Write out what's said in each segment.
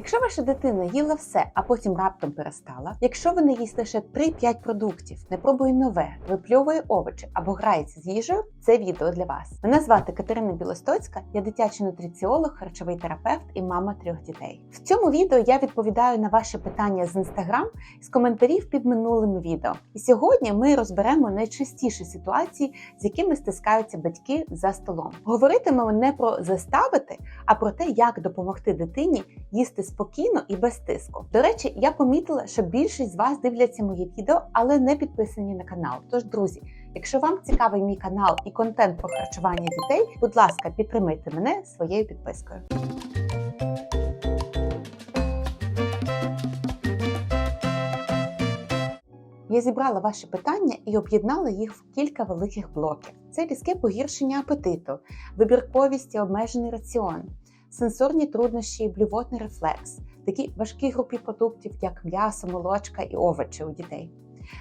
Якщо ваша дитина їла все, а потім раптом перестала, якщо вона їсть лише 3-5 продуктів, не пробує нове, випльовує овочі або грається з їжею, це відео для вас. Мене звати Катерина Білостоцька, я дитячий нутриціолог, харчовий терапевт і мама трьох дітей. В цьому відео я відповідаю на ваші питання з інстаграм з коментарів під минулими відео. І сьогодні ми розберемо найчастіші ситуації, з якими стискаються батьки за столом. Говоритимемо не про заставити, а про те, як допомогти дитині їсти спокійно і без тиску. До речі, я помітила, що більшість з вас дивляться мої відео, але не підписані на канал. Тож, друзі, якщо вам цікавий мій канал і контент про харчування дітей, будь ласка, підтримайте мене своєю підпискою. Я зібрала ваші питання і об'єднала їх в кілька великих блоків: це різке погіршення апетиту, вибірковість і обмежений раціон, сенсорні труднощі блювотний рефлекс, такі важкі групи продуктів, як м'ясо, молочка і овочі у дітей,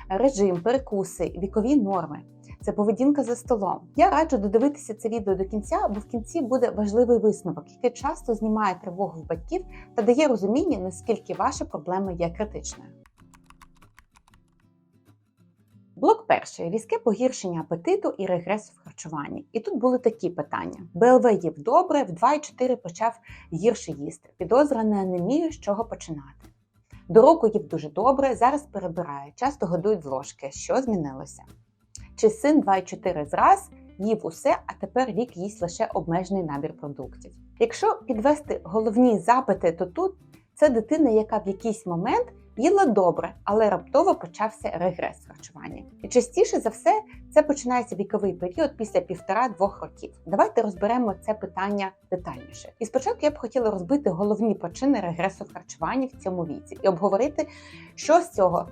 режим, перекуси, вікові норми. Це поведінка за столом. Я раджу додивитися це відео до кінця, бо в кінці буде важливий висновок, який часто знімає тривогу в батьків та дає розуміння, наскільки ваша проблема є критичною. Блок перший різке погіршення апетиту і регрес в харчуванні. І тут були такі питання: БЛВ їв добре, в 2,4 почав гірше їсти. Підозра на анемію, з чого починати. До року їв дуже добре, зараз перебирає, часто годують з ложки. Що змінилося? Чи син 2,4 зраз їв усе, а тепер рік їсть лише обмежений набір продуктів? Якщо підвести головні запити, то тут це дитина, яка в якийсь момент їла добре, але раптово почався регрес харчування. І частіше за все це починається віковий період після півтора-двох років. Давайте розберемо це питання детальніше. І спочатку я б хотіла розбити головні причини регресу в харчуванні в цьому віці і обговорити, що з цього.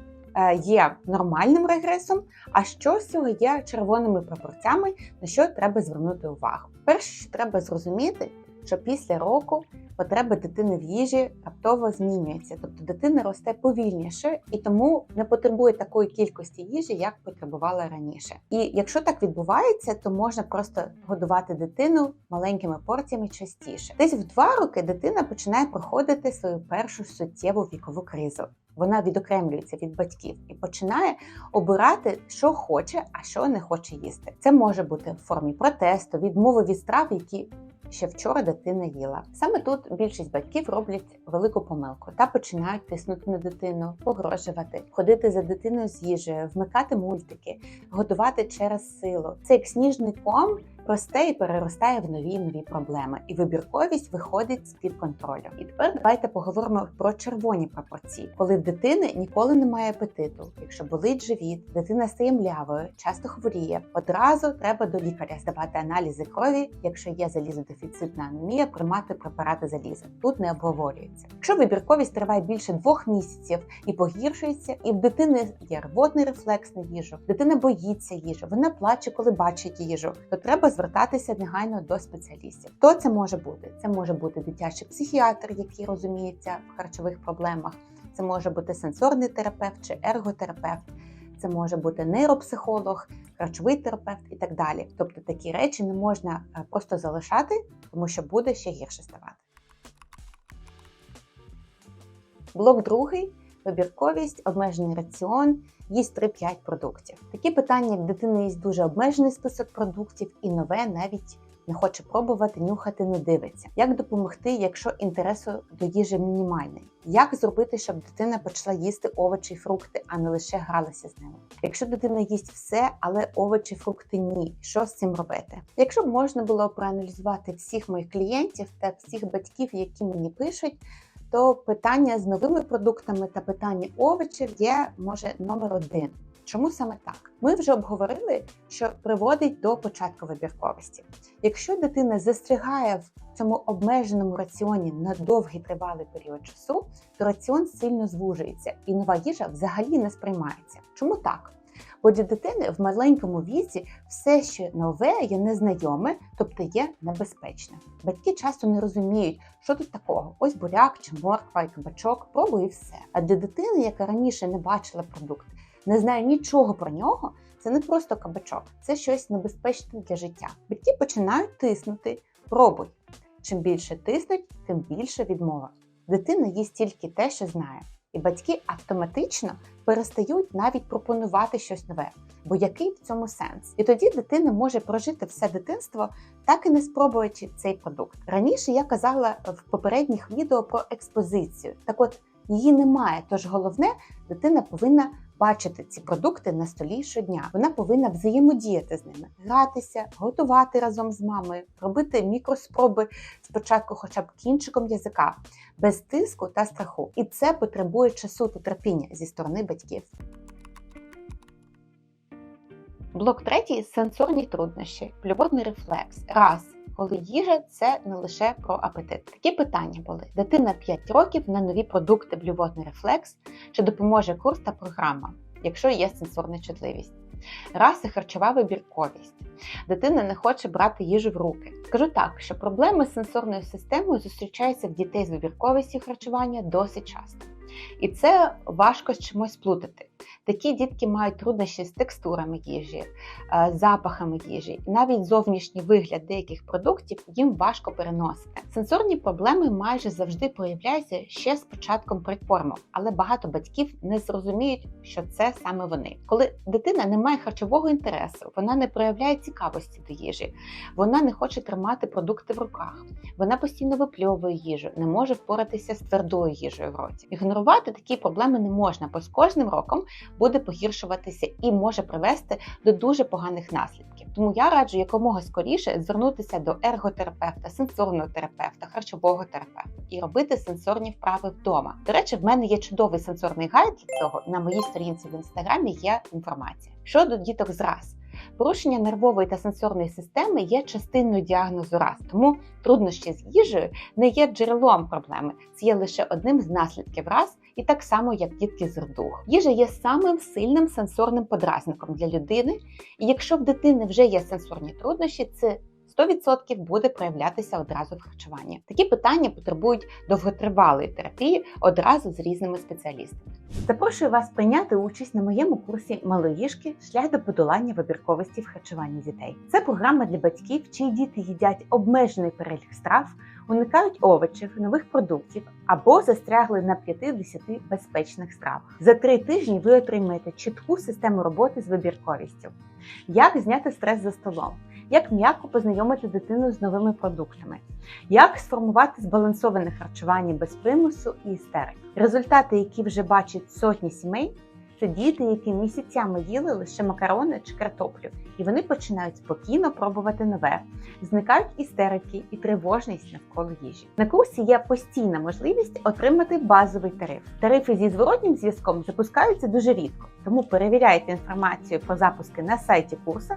Є нормальним регресом, а що з цього є червоними пропорцями, на що треба звернути увагу. Перше, що треба зрозуміти, що після року потреби дитини в їжі раптово змінюються, тобто дитина росте повільніше і тому не потребує такої кількості їжі, як потребувала раніше. І якщо так відбувається, то можна просто годувати дитину маленькими порціями частіше. Десь в два роки дитина починає проходити свою першу суттєву вікову кризу. Вона відокремлюється від батьків і починає обирати, що хоче, а що не хоче їсти. Це може бути в формі протесту, відмови від страв, які ще вчора дитина їла. Саме тут більшість батьків роблять велику помилку та починають тиснути на дитину, погрожувати, ходити за дитиною з їжею, вмикати мультики, годувати через силу. Це як сніжний ком росте і переростає в нові нові проблеми, і вибірковість виходить з під контролю. І тепер давайте поговоримо про червоні пропорції, коли в дитини ніколи немає апетиту. Якщо болить живіт, дитина стає млявою, часто хворіє. Одразу треба до лікаря здавати аналізи крові, якщо є залізодефіцитна анемія, приймати препарати заліза. Тут не обговорюється. Якщо вибірковість триває більше двох місяців і погіршується, і в дитини є рвотний рефлекс на їжу, дитина боїться їжі, вона плаче, коли бачить їжу, то треба звертатися негайно до спеціалістів. Хто це може бути? Це може бути дитячий психіатр, який розуміється в харчових проблемах. Це може бути сенсорний терапевт чи ерготерапевт. Це може бути нейропсихолог, харчовий терапевт і так далі. Тобто такі речі не можна просто залишати, тому що буде ще гірше ставати. Блок другий вибірковість, обмежений раціон, їсть 3-5 продуктів. Такі питання, як дитина їсть дуже обмежений список продуктів і нове навіть не хоче пробувати, нюхати, не дивиться. Як допомогти, якщо інтересу до їжі мінімальний? Як зробити, щоб дитина почала їсти овочі і фрукти, а не лише гралася з ними? Якщо дитина їсть все, але овочі, фрукти ні, що з цим робити? Якщо б можна було проаналізувати всіх моїх клієнтів та всіх батьків, які мені пишуть то питання з новими продуктами та питання овочів є може номер один. Чому саме так? Ми вже обговорили, що приводить до початку вибірковості. Якщо дитина застрягає в цьому обмеженому раціоні на довгий тривалий період часу, то раціон сильно звужується і нова їжа взагалі не сприймається. Чому так? Бо для дитини в маленькому віці все, що нове, є незнайоме, тобто є небезпечне. Батьки часто не розуміють, що тут такого: ось буряк чи морква і кабачок, пробуй і все. А для дитини, яка раніше не бачила продукт, не знає нічого про нього. Це не просто кабачок, це щось небезпечне для життя. Батьки починають тиснути, пробуй. Чим більше тиснуть, тим більше відмова. Дитина їсть тільки те, що знає, і батьки автоматично перестають навіть пропонувати щось нове. Бо який в цьому сенс? І тоді дитина може прожити все дитинство, так і не спробуючи цей продукт. Раніше я казала в попередніх відео про експозицію. Так от її немає. Тож головне, дитина повинна бачити ці продукти на столі щодня. Вона повинна взаємодіяти з ними, гратися, готувати разом з мамою, робити мікроспроби спочатку, хоча б кінчиком язика, без тиску та страху. І це потребує часу та терпіння зі сторони батьків. Блок третій сенсорні труднощі, блювотний рефлекс. Раз. Коли їжа це не лише про апетит. Такі питання були: дитина 5 років на нові продукти блювотний рефлекс, чи допоможе курс та програма, якщо є сенсорна чутливість. Раси харчова вибірковість. Дитина не хоче брати їжу в руки. Скажу так, що проблеми з сенсорною системою зустрічаються в дітей з вибірковістю харчування досить часто. І це важко з чимось плутати. Такі дітки мають труднощі з текстурами їжі, е, запахами їжі, навіть зовнішній вигляд деяких продуктів їм важко переносити. Сенсорні проблеми майже завжди проявляються ще з початком прикорму, але багато батьків не зрозуміють, що це саме вони. Коли дитина не має харчового інтересу, вона не проявляє цікавості до їжі, вона не хоче тримати продукти в руках, вона постійно випльовує їжу, не може впоратися з твердою їжею в роті. Ігнорувати такі проблеми не можна, бо з кожним роком буде погіршуватися і може привести до дуже поганих наслідків. Тому я раджу якомога скоріше звернутися до ерготерапевта, сенсорного терапевта, харчового терапевта і робити сенсорні вправи вдома. До речі, в мене є чудовий сенсорний гайд для цього. На моїй сторінці в інстаграмі є інформація. Щодо діток з раз. Порушення нервової та сенсорної системи є частиною діагнозу раз, тому труднощі з їжею не є джерелом проблеми, це є лише одним з наслідків раз, і так само, як дітки з рдух. Їжа є самим сильним сенсорним подразником для людини, і якщо в дитини вже є сенсорні труднощі, це 100% буде проявлятися одразу в харчуванні. Такі питання потребують довготривалої терапії одразу з різними спеціалістами. Запрошую вас прийняти участь на моєму курсі малоїжки шлях до подолання вибірковості в харчуванні дітей. Це програма для батьків, чиї діти їдять обмежений перелік страв, уникають овочів, нових продуктів або застрягли на 5-10 безпечних стравах. За три тижні ви отримаєте чітку систему роботи з вибірковістю, як зняти стрес за столом як м'яко познайомити дитину з новими продуктами, як сформувати збалансоване харчування без примусу і істерик. Результати, які вже бачать сотні сімей, це діти, які місяцями їли лише макарони чи картоплю, і вони починають спокійно пробувати нове, зникають істерики і тривожність навколо їжі. На курсі є постійна можливість отримати базовий тариф. Тарифи зі зворотнім зв'язком запускаються дуже рідко, тому перевіряйте інформацію про запуски на сайті курсу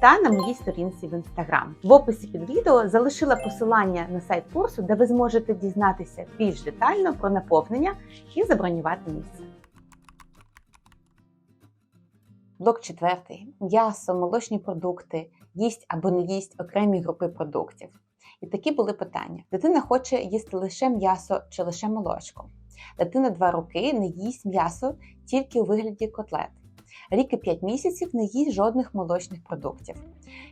та на моїй сторінці в інстаграм. В описі під відео залишила посилання на сайт курсу, де ви зможете дізнатися більш детально про наповнення і забронювати місце. Блок четвертий: м'ясо, молочні продукти, їсть або не їсть окремі групи продуктів. І такі були питання: дитина хоче їсти лише м'ясо чи лише молочко. Дитина 2 роки не їсть м'ясо тільки у вигляді котлет. Рік і 5 місяців не їсть жодних молочних продуктів.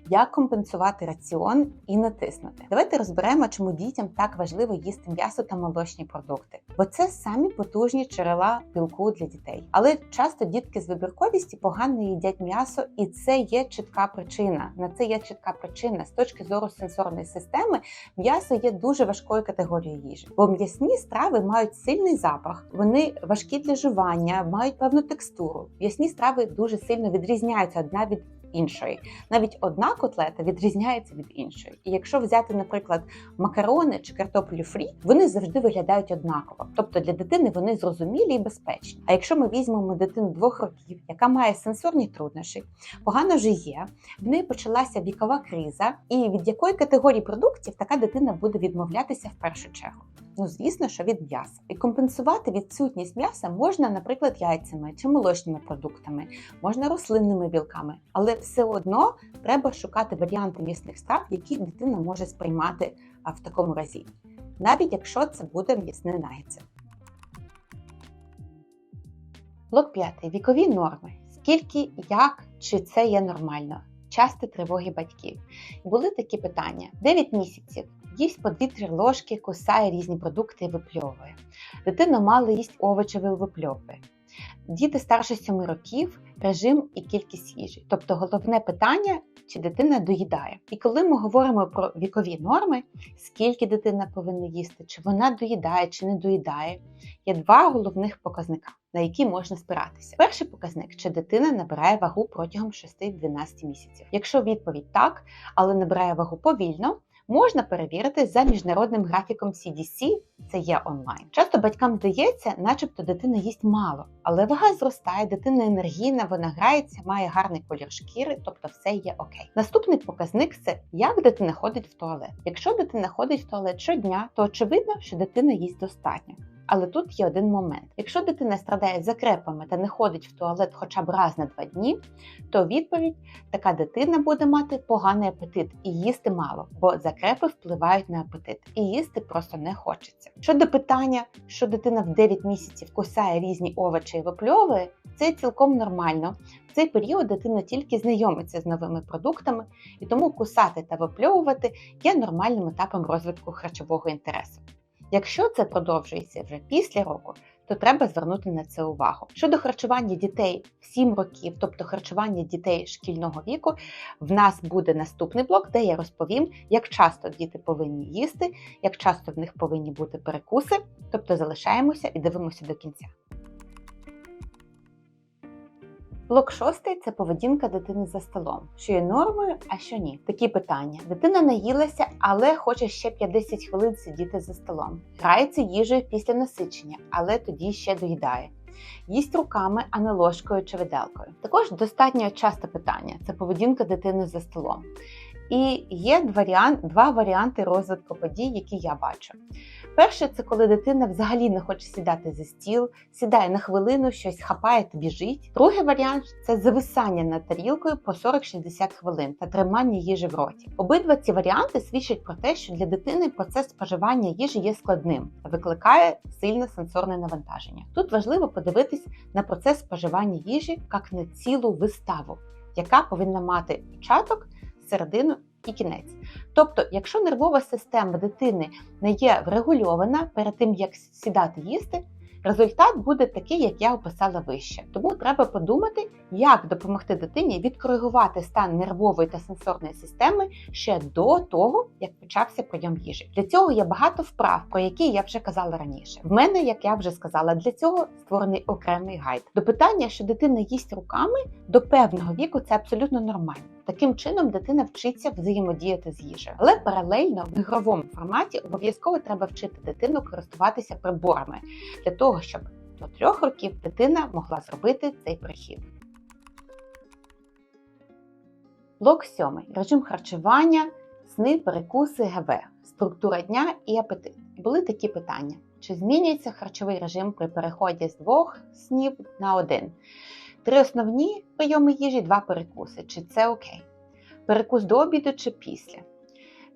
Як компенсувати раціон і натиснути? Давайте розберемо, чому дітям так важливо їсти м'ясо та молочні продукти, бо це самі потужні джерела білку для дітей. Але часто дітки з вибірковістю погано їдять м'ясо, і це є чітка причина. На це є чітка причина з точки зору сенсорної системи. М'ясо є дуже важкою категорією їжі, бо м'ясні страви мають сильний запах, вони важкі для жування, мають певну текстуру. М'ясні страви дуже сильно відрізняються одна від іншої. Навіть одна котлета відрізняється від іншої. І якщо взяти, наприклад, макарони чи картоплю фрі, вони завжди виглядають однаково. Тобто для дитини вони зрозумілі і безпечні. А якщо ми візьмемо дитину двох років, яка має сенсорні труднощі, погано жиє, в неї почалася вікова криза, і від якої категорії продуктів така дитина буде відмовлятися в першу чергу. Ну, звісно, що від м'яса. І компенсувати відсутність м'яса можна, наприклад, яйцями чи молочними продуктами, можна рослинними білками, але все одно треба шукати варіанти м'ясних страв, які дитина може сприймати в такому разі, навіть якщо це буде м'ясне нагідце. Блок 5. Вікові норми. Скільки, як, чи це є нормально? Часті тривоги батьків. Були такі питання: 9 місяців їсть по 2-3 ложки, кусає різні продукти і випльовує. Дитина мало їсть овочі і випльовує. Діти старше 7 років, режим і кількість їжі. Тобто головне питання, чи дитина доїдає. І коли ми говоримо про вікові норми, скільки дитина повинна їсти, чи вона доїдає, чи не доїдає, є два головних показника, на які можна спиратися. Перший показник, чи дитина набирає вагу протягом 6-12 місяців. Якщо відповідь так, але набирає вагу повільно. Можна перевірити за міжнародним графіком CDC, це є онлайн. Часто батькам здається, начебто дитина їсть мало, але вага зростає, дитина енергійна, вона грається, має гарний колір шкіри, тобто все є окей. Наступний показник це як дитина ходить в туалет. Якщо дитина ходить в туалет щодня, то очевидно, що дитина їсть достатньо. Але тут є один момент: якщо дитина страдає закрепами та не ходить в туалет хоча б раз на два дні, то відповідь така дитина буде мати поганий апетит і їсти мало, бо закрепи впливають на апетит, і їсти просто не хочеться. Щодо питання, що дитина в 9 місяців кусає різні овочі і випльовує, це цілком нормально. В цей період дитина тільки знайомиться з новими продуктами, і тому кусати та випльовувати є нормальним етапом розвитку харчового інтересу. Якщо це продовжується вже після року, то треба звернути на це увагу. Щодо харчування дітей в 7 років, тобто харчування дітей шкільного віку, в нас буде наступний блок, де я розповім, як часто діти повинні їсти, як часто в них повинні бути перекуси, тобто залишаємося і дивимося до кінця. Блок шостий це поведінка дитини за столом, що є нормою, а що ні. Такі питання: дитина наїлася, але хоче ще 50 хвилин сидіти за столом. Грається їжею після насичення, але тоді ще доїдає. Їсть руками, а не ложкою чи виделкою. Також достатньо часте питання це поведінка дитини за столом. І є два варіанти розвитку подій, які я бачу. Перше, це коли дитина взагалі не хоче сідати за стіл, сідає на хвилину, щось хапає та біжить. Другий варіант це зависання над тарілкою по 40-60 хвилин та тримання їжі в роті. Обидва ці варіанти свідчать про те, що для дитини процес споживання їжі є складним та викликає сильне сенсорне навантаження. Тут важливо подивитись на процес споживання їжі як на цілу виставу, яка повинна мати початок, середину і кінець. Тобто, якщо нервова система дитини не є врегульована перед тим, як сідати їсти, результат буде такий, як я описала вище. Тому треба подумати, як допомогти дитині відкоригувати стан нервової та сенсорної системи ще до того, як почався прийом їжі. Для цього є багато вправ, про які я вже казала раніше. В мене, як я вже сказала, для цього створений окремий гайд. До питання, що дитина їсть руками до певного віку, це абсолютно нормально. Таким чином дитина вчиться взаємодіяти з їжею. Але паралельно в ігровому форматі обов'язково треба вчити дитину користуватися приборами для того, щоб до трьох років дитина могла зробити цей прихід. Блок 7. Режим харчування, сни, перекуси, ГВ, структура дня і апетит. Були такі питання: чи змінюється харчовий режим при переході з двох снів на один? Три основні прийоми їжі, два перекуси. Чи це окей? Перекус до обіду чи після?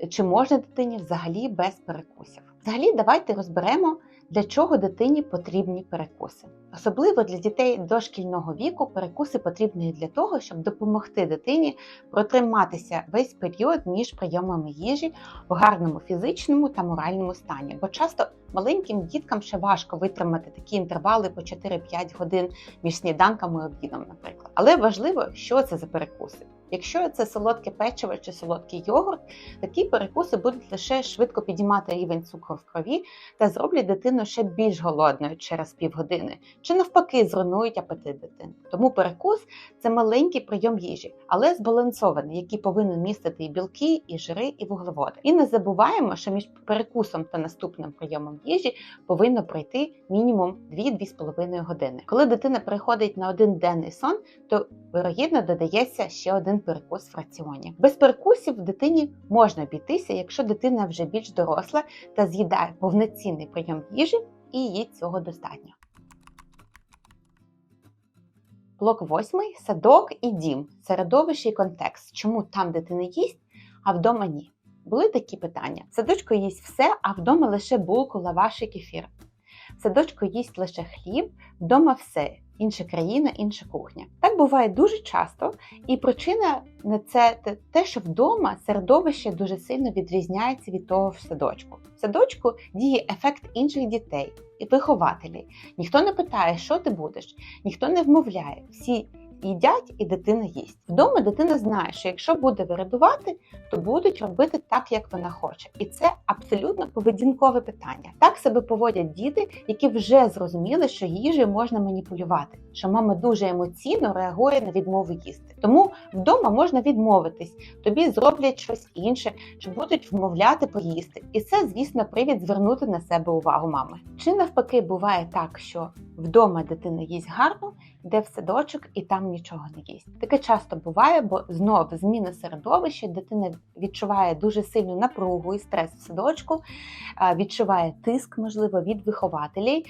Чи можна дитині взагалі без перекусів? Взагалі, давайте розберемо, для чого дитині потрібні перекуси. Особливо для дітей дошкільного віку перекуси потрібні для того, щоб допомогти дитині протриматися весь період між прийомами їжі в гарному фізичному та моральному стані. Бо часто маленьким діткам ще важко витримати такі інтервали по 4-5 годин між сніданками і обідом, наприклад. Але важливо, що це за перекуси. Якщо це солодке печиво чи солодкий йогурт, такі перекуси будуть лише швидко підіймати рівень цукру в крові та зроблять дитину ще більш голодною через півгодини, чи навпаки зруйнують апетит дитини. Тому перекус це маленький прийом їжі, але збалансований, який повинен містити і білки, і жири, і вуглеводи. І не забуваємо, що між перекусом та наступним прийомом їжі повинно пройти мінімум 2-2,5 години. Коли дитина приходить на один денний сон, то вирогідно додається ще один перекус в раціоні. Без перекусів дитині можна обійтися, якщо дитина вже більш доросла та з'їдає повноцінний прийом їжі, і їй цього достатньо. Блок восьмий садок і дім, середовище і контекст. Чому там дитина їсть, а вдома ні? Були такі питання. Садочко їсть все, а вдома лише булку, лаваш і кефір. Садочку їсть лише хліб, вдома все. Інша країна, інша кухня. Так буває дуже часто, і причина на це те, що вдома середовище дуже сильно відрізняється від того в садочку. В садочку діє ефект інших дітей і вихователів. Ніхто не питає, що ти будеш, ніхто не вмовляє. Всі їдять, і дитина їсть. Вдома дитина знає, що якщо буде вирадувати, то будуть робити так, як вона хоче. І це абсолютно поведінкове питання. Так себе поводять діти, які вже зрозуміли, що їжею можна маніпулювати, що мама дуже емоційно реагує на відмову їсти. Тому вдома можна відмовитись, тобі зроблять щось інше, чи будуть вмовляти поїсти. І це, звісно, привід звернути на себе увагу мами. Чи навпаки буває так, що вдома дитина їсть гарно, йде в садочок і там нічого не їсть. Таке часто буває, бо знов зміна середовища, дитина відчуває дуже сильну напругу і стрес в садочку, відчуває тиск, можливо, від вихователів,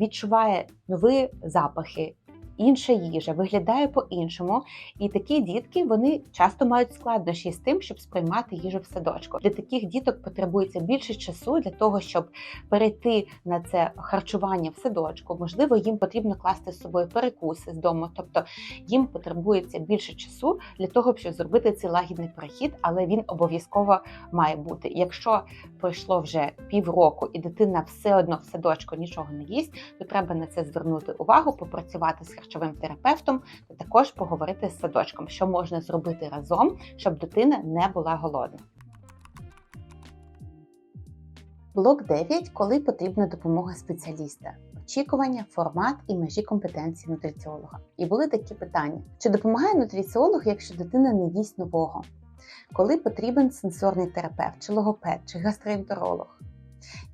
відчуває нові запахи. Інша їжа виглядає по-іншому, і такі дітки вони часто мають складнощі з тим, щоб сприймати їжу в садочку. Для таких діток потребується більше часу для того, щоб перейти на це харчування в садочку. Можливо, їм потрібно класти з собою перекуси з дому, тобто їм потребується більше часу для того, щоб зробити цей лагідний перехід, але він обов'язково має бути. Якщо пройшло вже півроку і дитина все одно в садочку нічого не їсть, то треба на це звернути увагу, попрацювати з харчовим терапевтом, та також поговорити з садочком, що можна зробити разом, щоб дитина не була голодна. Блок 9. Коли потрібна допомога спеціаліста. Очікування, формат і межі компетенції нутриціолога. І були такі питання: чи допомагає нутриціолог, якщо дитина не їсть нового? Коли потрібен сенсорний терапевт, чи логопед, чи гастроентеролог?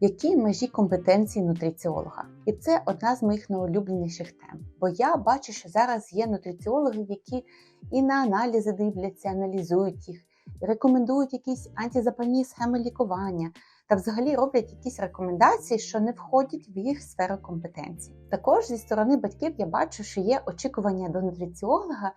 Які межі компетенції нутриціолога? І це одна з моїх найулюбленіших тем. Бо я бачу, що зараз є нутриціологи, які і на аналізи дивляться, аналізують їх, рекомендують якісь антизапальні схеми лікування та взагалі роблять якісь рекомендації, що не входять в їх сферу компетенцій. Також зі сторони батьків я бачу, що є очікування до нутриціолога.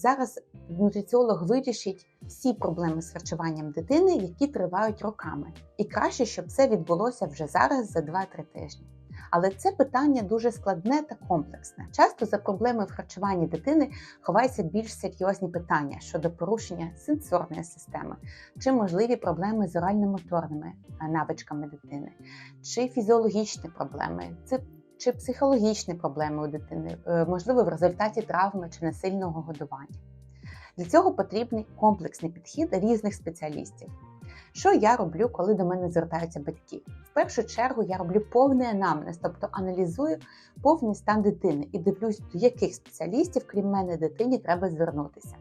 Зараз нутриціолог вирішить всі проблеми з харчуванням дитини, які тривають роками. І краще, щоб це відбулося вже зараз за 2-3 тижні. Але це питання дуже складне та комплексне. Часто за проблеми в харчуванні дитини ховаються більш серйозні питання щодо порушення сенсорної системи, чи можливі проблеми з орально-моторними навичками дитини, чи фізіологічні проблеми, це чи психологічні проблеми у дитини, е, можливо, в результаті травми чи насильного годування. Для цього потрібний комплексний підхід різних спеціалістів. Що я роблю, коли до мене звертаються батьки? В першу чергу я роблю повний анамнез, тобто аналізую повний стан дитини і дивлюсь, до яких спеціалістів, крім мене, дитині треба звернутися.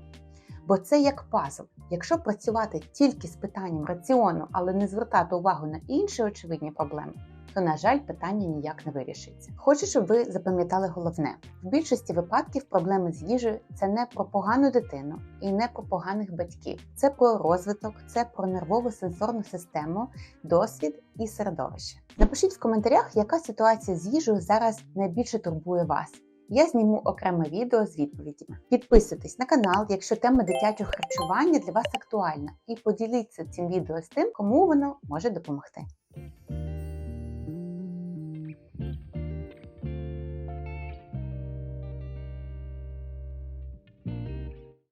Бо це як пазл. Якщо працювати тільки з питанням раціону, але не звертати увагу на інші очевидні проблеми, то, на жаль, питання ніяк не вирішиться. Хочу, щоб ви запам'ятали головне: в більшості випадків проблеми з їжею це не про погану дитину і не про поганих батьків. Це про розвиток, це про нервову сенсорну систему, досвід і середовище. Напишіть в коментарях, яка ситуація з їжею зараз найбільше турбує вас. Я зніму окреме відео з відповідями. Підписуйтесь на канал, якщо тема дитячого харчування для вас актуальна, і поділіться цим відео з тим, кому воно може допомогти.